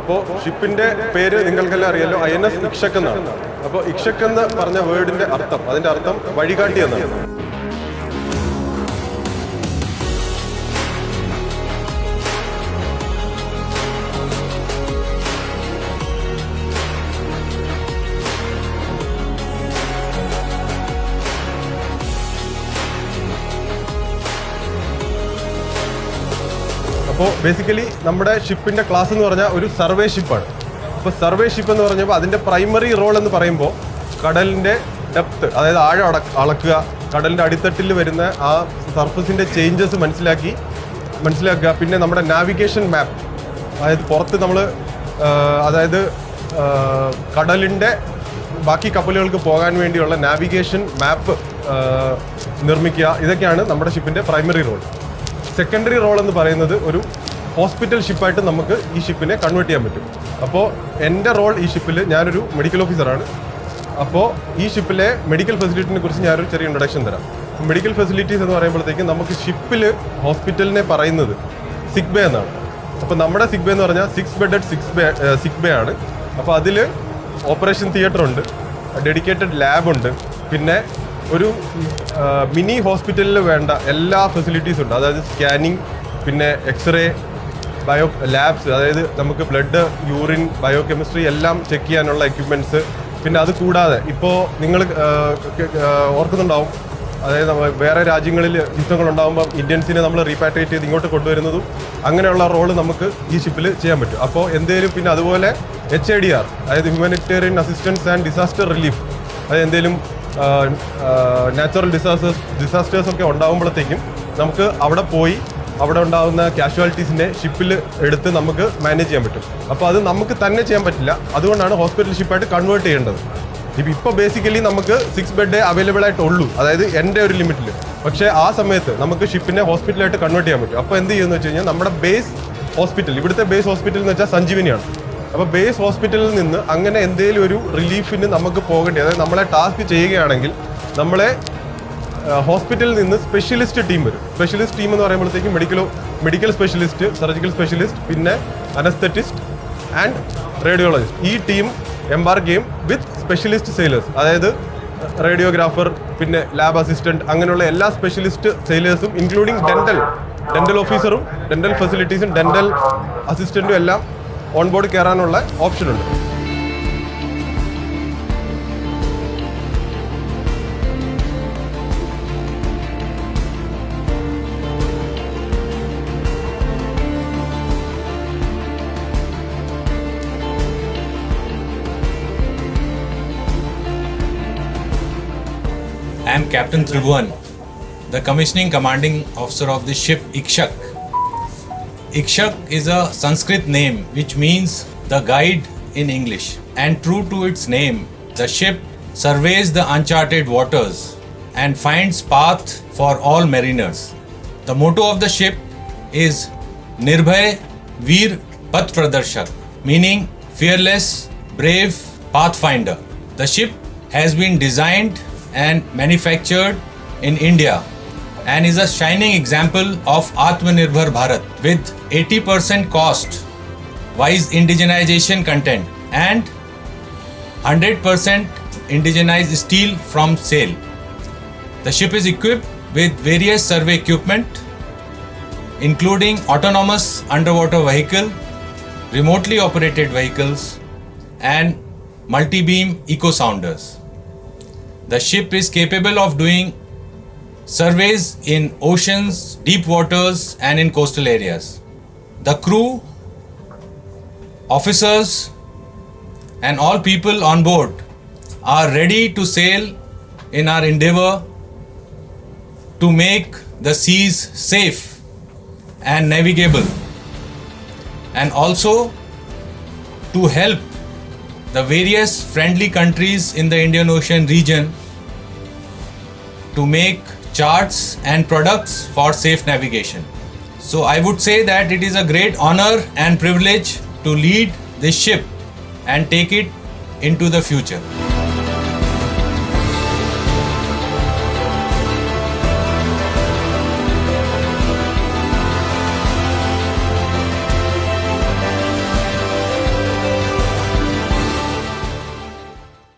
അപ്പോൾ ഷിപ്പിന്റെ പേര് നിങ്ങൾക്കെല്ലാം അറിയാലോ ഐ എൻ എസ് ഇക്ഷക് എന്നാണ്. അപ്പോൾ ഇക്ഷക് എന്ന് പറഞ്ഞ വേർഡിന്റെ അർത്ഥം അതിന്റെ അർത്ഥം വഴികാട്ടി എന്നാണ്. അപ്പോൾ ബേസിക്കലി നമ്മുടെ ഷിപ്പിന്റെ ക്ലാസ് എന്ന് പറഞ്ഞാൽ ഒരു സർവേ ഷിപ്പാണ് അപ്പോൾ സർവേ ഷിപ്പ് എന്ന് പറഞ്ഞപ്പോൾ അതിന്റെ പ്രൈമറി റോൾ എന്ന് പറയുമ്പോൾ കടലിന്റെ ഡെപ്ത് അതായത് ആഴം അട അളക്കുക കടലിന്റെ അടിത്തട്ടിൽ വരുന്ന ആ സർഫസിന്റെ ചേഞ്ചസ് മനസ്സിലാക്കി മനസ്സിലാക്കുക. പിന്നെ നമ്മുടെ നാവിഗേഷൻ മാപ്പ് അതായത് പുറത്ത് നമ്മൾ അതായത് കടലിന്റെ ബാക്കി കപ്പലുകൾക്ക് പോകാൻ വേണ്ടിയുള്ള നാവിഗേഷൻ മാപ്പ് നിർമ്മിക്കുക. ഇതൊക്കെയാണ് നമ്മുടെ ഷിപ്പിന്റെ പ്രൈമറി റോൾ സെക്കൻഡറി റോൾ എന്ന് പറയുന്നത് ഒരു ഹോസ്പിറ്റൽ ഷിപ്പായിട്ട് നമുക്ക് ഈ ഷിപ്പിനെ കൺവേർട്ട് ചെയ്യാൻ പറ്റും. അപ്പോൾ എന്റെ റോൾ ഈ ഷിപ്പിൽ ഞാനൊരു മെഡിക്കൽ ഓഫീസറാണ് അപ്പോൾ ഈ ഷിപ്പിലെ മെഡിക്കൽ ഫെസിലിറ്റിനെ കുറിച്ച് ഞാനൊരു ചെറിയ ഇൻട്രൊഡക്ഷൻ തരാം. മെഡിക്കൽ ഫെസിലിറ്റീസ് എന്ന് പറയുമ്പോഴത്തേക്കും നമുക്ക് ഷിപ്പിൽ ഹോസ്പിറ്റലിനെ പറയുന്നത് സിക് ബേ എന്നാണ്. അപ്പോൾ നമ്മുടെ സിക് ബേ എന്ന് പറഞ്ഞാൽ six bedded six bay sick bay ആണ്. അപ്പോൾ അതിൽ ഓപ്പറേഷൻ തിയേറ്റർ ഉണ്ട് ഡെഡിക്കേറ്റഡ് ലാബുണ്ട് പിന്നെ ഒരു മിനി ഹോസ്പിറ്റലിൽ വേണ്ട എല്ലാ ഫെസിലിറ്റീസും ഉണ്ട്. അതായത് സ്കാനിങ് പിന്നെ എക്സ്റേ ബയോ ലാബ്സ് അതായത് നമുക്ക് ബ്ലഡ് യൂറിൻ ബയോ കെമിസ്ട്രി എല്ലാം ചെക്ക് ചെയ്യാനുള്ള എക്യുപ്മെന്റ്സ് പിന്നെ അത് കൂടാതെ ഇപ്പോൾ നിങ്ങൾ ഓർക്കുന്നുണ്ടാവും. അതായത് വേറെ രാജ്യങ്ങളിൽ യുദ്ധങ്ങൾ ഉണ്ടാകുമ്പോൾ ഇന്ത്യൻസിനെ നമ്മൾ റീപാട്രിയേറ്റ് ചെയ്ത് ഇങ്ങോട്ട് കൊണ്ടുവരുന്നതും അങ്ങനെയുള്ള റോൾ നമുക്ക് ഈ ഷിപ്പിൽ ചെയ്യാൻ പറ്റും. അപ്പോൾ എന്തേലും പിന്നെ അതുപോലെ എച്ച് ഐ ഡി ആർ അതായത് humanitarian assistance and disaster relief അത് എന്തേലും നാച്ചുറൽ ഡിസാസ്റ്റേഴ്സ് ഡിസാസ്റ്റേഴ്സ് ഒക്കെ ഉണ്ടാകുമ്പോഴത്തേക്കും നമുക്ക് അവിടെ പോയി അവിടെ ഉണ്ടാകുന്ന കാഷ്വാലിറ്റീസിനെ ഷിപ്പിൽ എടുത്ത് നമുക്ക് മാനേജ് ചെയ്യാൻ പറ്റും. അപ്പോൾ അത് നമുക്ക് തന്നെ ചെയ്യാൻ പറ്റില്ല. അതുകൊണ്ടാണ് ഹോസ്പിറ്റൽ ഷിപ്പായിട്ട് കൺവേർട്ട് ചെയ്യേണ്ടത്. ഇപ്പം ഇപ്പോൾ ബേസിക്കലി നമുക്ക് സിക്സ് ബെഡ് അവൈലബിൾ ആയിട്ടുള്ളൂ. അതായത് എന്റെ ഒരു ലിമിറ്റിൽ പക്ഷേ ആ സമയത്ത് നമുക്ക് ഷിപ്പിനെ ഹോസ്പിറ്റലായിട്ട് കൺവേർട്ട് ചെയ്യാൻ പറ്റും. അപ്പോൾ എന്ത് ചെയ്യുമെന്ന് വെച്ച് കഴിഞ്ഞാൽ നമ്മുടെ ബേസ് ഹോസ്പിറ്റൽ ഇവിടുത്തെ ബേസ് ഹോസ്പിറ്റൽ എന്ന് വെച്ചാൽ സഞ്ജീവനിയാണ്. അപ്പോൾ ബേസ് ഹോസ്പിറ്റലിൽ നിന്ന് അങ്ങനെ എന്തെങ്കിലും ഒരു റിലീഫിന് നമുക്ക് പോകേണ്ടി അതായത് നമ്മളെ ടാസ്ക് ചെയ്യുകയാണെങ്കിൽ നമ്മളെ ഹോസ്പിറ്റലിൽ നിന്ന് സ്പെഷ്യലിസ്റ്റ് ടീം വരും. സ്പെഷ്യലിസ്റ്റ് ടീം എന്ന് പറയുമ്പോഴത്തേക്കും medical medical specialist surgical specialist പിന്നെ അനസ്തറ്റിസ്റ്റ് ആൻഡ് റേഡിയോളജിസ്റ്റ് ഈ ടീം എംബാർക്ക് ചെയ്യും വിത്ത് സ്പെഷ്യലിസ്റ്റ് സെയിലേഴ്സ് അതായത് റേഡിയോഗ്രാഫർ പിന്നെ ലാബ് അസിസ്റ്റന്റ് അങ്ങനെയുള്ള എല്ലാ സ്പെഷ്യലിസ്റ്റ് സെയിലേഴ്സും ഇൻക്ലൂഡിങ് ഡെന്റൽ ഡെന്റൽ ഓഫീസറും ഡെന്റൽ ഫെസിലിറ്റീസും ഡെന്റൽ അസിസ്റ്റന്റും എല്ലാം ഓൺ ബോർഡ് കയറാനുള്ള ഓപ്ഷൻ ഉണ്ട് I am Captain Tribhuvan, the commissioning commanding officer of the ship Ikshak. Ikshak is a Sanskrit name which means the guide in English. And true to its name, the ship surveys the uncharted waters and finds path for all mariners. The motto of the ship is Nirbhay Veer Path Pradarshak, meaning fearless, brave pathfinder. The ship has been designed and manufactured in India and is a shining example of Atmanirbhar Bharat with 80% cost wise indigenization content and 100% indigenized steel from sale. The ship is equipped with various survey equipment including autonomous underwater vehicle, remotely operated vehicles and multi-beam echo sounders. The ship is capable of doing surveys in oceans, deep waters, and in coastal areas. The crew, officers, and all people on board are ready to sail in our endeavor to make the seas safe and navigable, and also to help the various friendly countries in the Indian Ocean region to make charts and products for safe navigation. So I would say that it is a great honor and privilege to lead this ship and take it into the future.